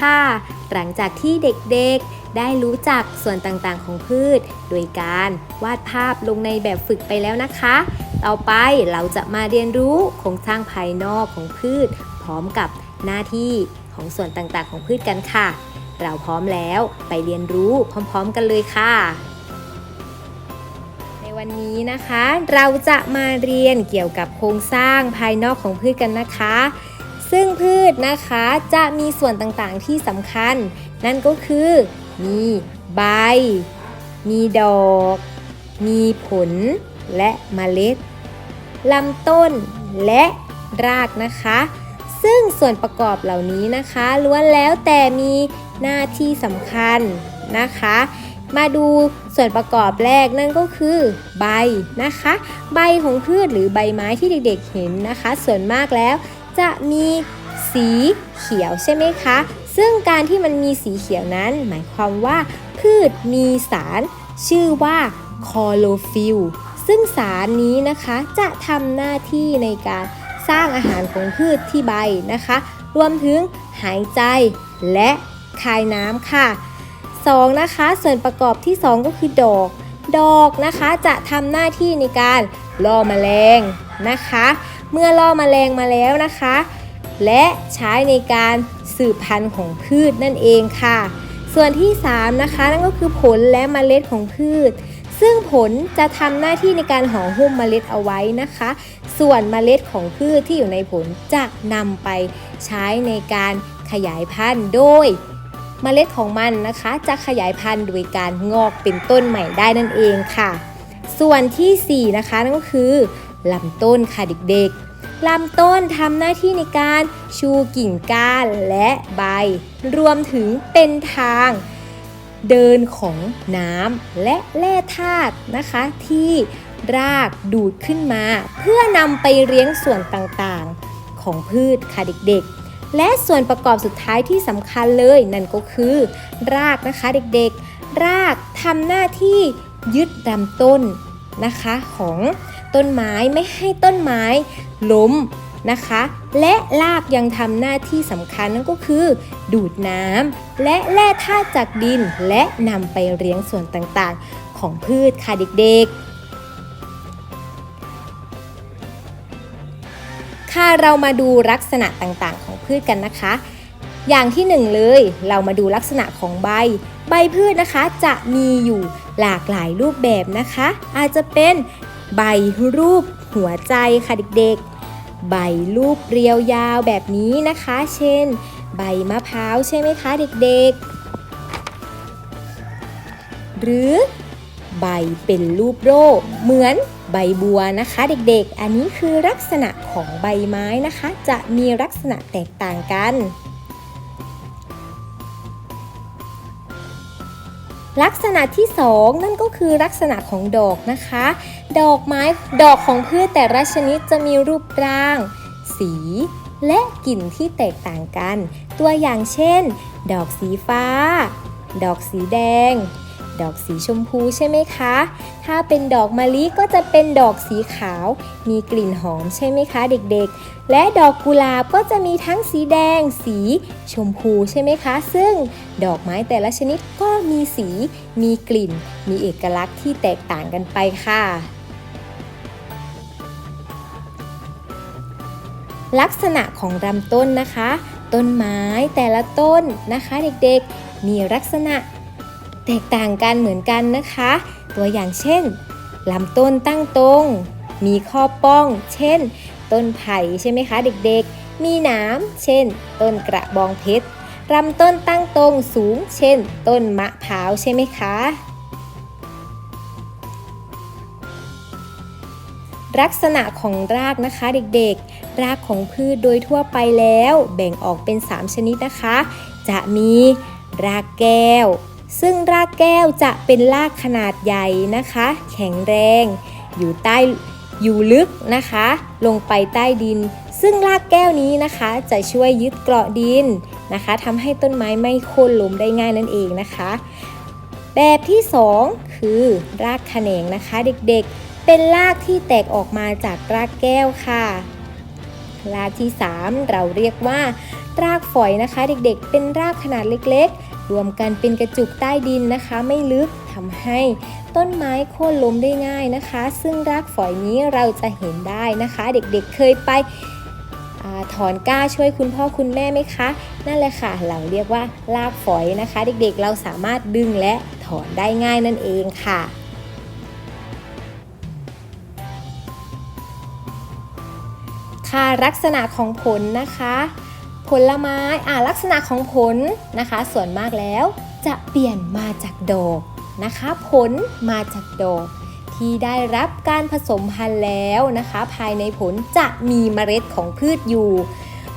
ค่ะ หลังจากที่เด็กๆ ได้รู้จักส่วนต่างๆของพืช โดยการวาดภาพลงในแบบฝึกไปแล้วนะคะ ต่อไปเราจะมาเรียนรู้โครงสร้างภายนอกของพืช พร้อมกับหน้าที่ของส่วนต่างๆของพืชกันค่ะ เราพร้อมแล้วไปเรียนรู้พร้อม ๆ กันเลยค่ะในวันนี้นะคะเราจะมาเรียนเกี่ยวกับโครงสร้างภายนอกของพืชกันนะคะ ซึ่งพืชนะคะจะมีส่วนต่างๆที่สำคัญ นั่นก็คือ มีใบ มีดอก มีผลและเมล็ดลำต้นและรากนะคะ ซึ่งส่วนประกอบเหล่านี้นะคะล้วนแล้วแต่มีหน้าที่สำคัญนะคะ มาดูส่วนประกอบแรกนั่นก็คือใบนะคะ ใบของพืชหรือใบไม้ที่เด็กๆเห็นนะคะ ส่วนมากแล้ว จะมีสีเขียวใช่ไหมคะ ซึ่งการที่มันมีสีเขียวนั้น หมายความว่าพืชมีสารชื่อว่าคลอโรฟิลซึ่งสารนี้นะคะจะทำหน้าที่ในการสร้างอาหารของพืชที่ใบนะคะ รวมถึงหายใจและคายน้ำค่ะ 2 นะคะ ส่วนประกอบที่ 2 ก็คือดอก ดอกนะคะจะทำหน้าที่ในการล่อแมลงนะคะ เมื่อล่อแมลงมาแล้วนะคะ และใช้ในการสืบพันธุ์ของพืชนั่นเองค่ะ ส่วนที่ 3 นะคะ นั่นก็คือผลและเมล็ดของพืช ซึ่งผลจะทำหน้าที่ในการห่อหุ้มเมล็ดเอาไว้นะคะ ส่วนเมล็ดของพืชที่อยู่ในผลจะนำไปใช้ในการขยายพันธุ์โดยเมล็ดของมันนะคะ จะขยายพันธุ์โดยการงอกเป็นต้นใหม่ได้นั่นเองค่ะ ส่วนทีสี่4 นะคะนั่นก็คือ ลำต้นค่ะเด็กๆ ลำต้นทำหน้าที่ในการชูกิ่งก้านและใบ รวมถึงเป็นทาง เดินของน้ำและแร่ธาตุนะคะ ที่รากดูดขึ้นมา เพื่อนำไปเลี้ยงส่วนต่างๆของพืชค่ะเด็กๆและส่วนประกอบสุดท้ายที่สำคัญเลยนั่นก็คือ รากนะคะเด็กๆ รากทำหน้าที่ยึดลำต้นนะคะของ ต้นไม้ไม่ให้ต้นไม้ล้มนะคะ และรากยังทำหน้าที่สำคัญนั่นก็คือ ดูดน้ำและแร่ธาตุจากดินและนำไปเลี้ยงส่วนต่างๆ ของพืชค่ะเด็กๆ ค่ะเรามาดูลักษณะต่างๆ ของพืชกันนะคะ อย่างที่หนึ่งเลยเรามาดูลักษณะของใบ ใบพืชนะคะจะมีอยู่หลากหลายรูปแบบนะคะ อาจจะเป็น ใบรูปหัวใจค่ะเด็กๆ ใบรูปเรียวยาวแบบนี้นะคะ เช่น ใบมะพร้าวใช่ไหมคะเด็กๆ หรือใบเป็นรูปโร่เหมือนใบบัวนะคะเด็กๆ อันนี้คือลักษณะของใบไม้นะคะ จะมีลักษณะแตกต่างกัน ลักษณะที่ 2 นั่นก็คือลักษณะของดอกนะคะ ดอกไม้ดอกของพืชแต่ละชนิดจะมีรูปร่าง สี และกลิ่นที่แตกต่างกัน ตัวอย่างเช่น ดอกสีฟ้า ดอกสีแดง ดอกสีชมพูใช่ไหมคะ ถ้าเป็นดอกมะลิก็จะเป็นดอกสีขาว มีกลิ่นหอมใช่ไหมคะเด็กๆ และดอกกุหลาบก็จะมีทั้งสีแดง สีชมพูใช่ไหมคะ ซึ่งดอกไม้แต่ละชนิดก็ มีสี มีกลิ่น มีเอกลักษณ์ที่แตกต่างกันไปค่ะ ลักษณะของลำต้นนะคะ ต้นไม้แต่ละต้นนะคะเด็กๆ มีลักษณะแตกต่างกันเหมือนกันนะคะ ตัวอย่างเช่นลำต้นตั้งตรง มีข้อป้อง เช่น ต้นไผ่ใช่ไหมคะเด็กๆ มีหนามเช่น ต้นกระบองเพชร ลำต้นตั้งตรงสูง เช่น ต้นมะพร้าวใช่ไหมคะ ลักษณะของรากนะคะเด็กๆ รากของพืชโดยทั่วไปแล้วแบ่งออกเป็น 3 ชนิดนะคะ จะมีรากแก้ว ซึ่งรากแก้วจะเป็นรากขนาดใหญ่นะคะ แข็งแรง อยู่ใต้ อยู่ลึกนะคะ ลงไปใต้ดิน ซึ่งรากแก้วนี้นะคะ จะช่วยยึดเกราะดินนะคะทำให้ต้นไม้ไม่โค่นล้มได้ง่ายนั่นเองนะคะ แบบที่ 2 คือรากแขนงนะคะ เด็กๆ เป็นรากที่แตกออกมาจากรากแก้วค่ะ รากที่ 3 เราเรียกว่ารากฝอยนะคะ เด็กๆ เป็นรากขนาดเล็กๆ รวมกันเป็นกระจุกใต้ดินนะคะ ไม่ลึกทำให้ต้นไม้โค่นล้มได้ง่ายนะคะ ซึ่งรากฝอยนี้เราจะเห็นได้นะคะ เด็กๆเคยไปอถอนก้าช่วยคุณพ่อคุณแม่ไหมคะ นั่นแหละค่ะ เราเรียกว่ารากฝอยนะคะ เด็กๆเราสามารถดึงและถอนได้ง่ายนั่นเองค่ะค่ะลักษณะของผลนะคะ ผลไม้อ่าลักษณะของผลนะคะ ส่วนมากแล้วจะเปลี่ยนมาจากดอกนะคะ ผลมาจากดอกที่ได้รับการผสมพันธุ์แล้วนะคะ ภายในผลจะมีเมล็ดของพืชอยู่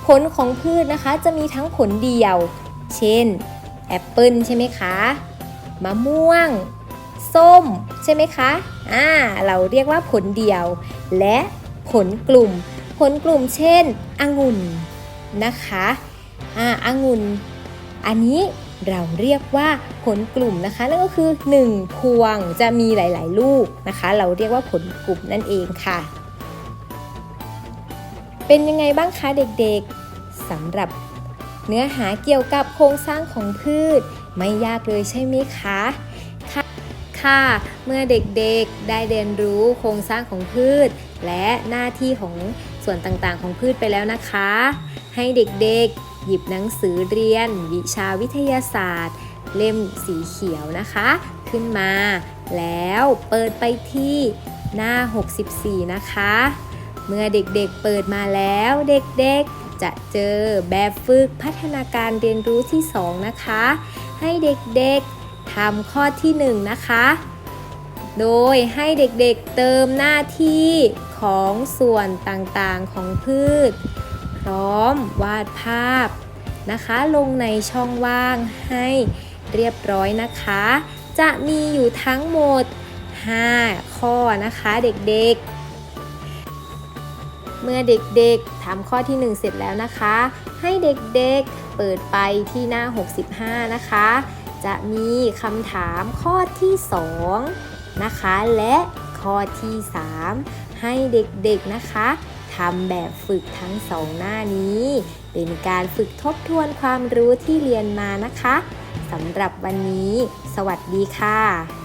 ผลของพืชนะคะจะมีทั้งผลเดียว เช่นแอปเปิลใช่ไหมคะมะม่วง ส้มใช่ไหมคะอ่าเราเรียกว่าผลเดียว และผลกลุ่ม ผลกลุ่มเช่นองุ่น นะคะอ่าองุ่นอันนี้เราเรียกว่าผลกลุ่มนะคะ นั่นก็คือ 1 พวงจะมีหลาย ๆ ลูกนะคะ เราเรียกว่าผลกลุ่มนั่นเองค่ะ เป็นยังไงบ้างคะเด็กๆสำหรับเนื้อหาเกี่ยวกับโครงสร้างของพืช ไม่ยากเลยใช่ไหมคะค่ะค่ะเมื่อเด็กๆได้เรียนรู้โครงสร้างของพืช และหน้าที่ของส่วนต่างๆ ของพืชไปแล้วนะคะ ให้เด็กๆ หยิบหนังสือเรียน วิชาวิทยาศาสตร์ เล่มสีเขียวนะคะ ขึ้นมา แล้วเปิดไปที่หน้า 64 นะคะ เมื่อเด็กๆเปิดมาแล้วเด็กๆ จะเจอแบบฝึกพัฒนาการเรียนรู้ที่ 2 นะคะ ให้เด็กๆทำข้อที่ 1 นะคะ โดยให้เด็กๆเติมหน้าที่ของส่วนต่างๆของพืช พร้อมวาดภาพนะคะ ลงในช่องว่างให้เรียบร้อยนะคะ จะมีอยู่ทั้งหมด 5 ข้อนะคะเด็กๆ เมื่อเด็กๆทำข้อที่ 1 เสร็จแล้วนะคะ ให้เด็กๆเปิดไปที่หน้า 65 นะคะ จะมีคำถามข้อที่ 2 นะคะ และข้อที่ 3 ให้เด็กๆนะคะ ทำแบบฝึกทั้งสองหน้านี้ เป็นการฝึกทบทวนความรู้ที่เรียนมานะคะสำหรับวันนี้ สวัสดีค่ะ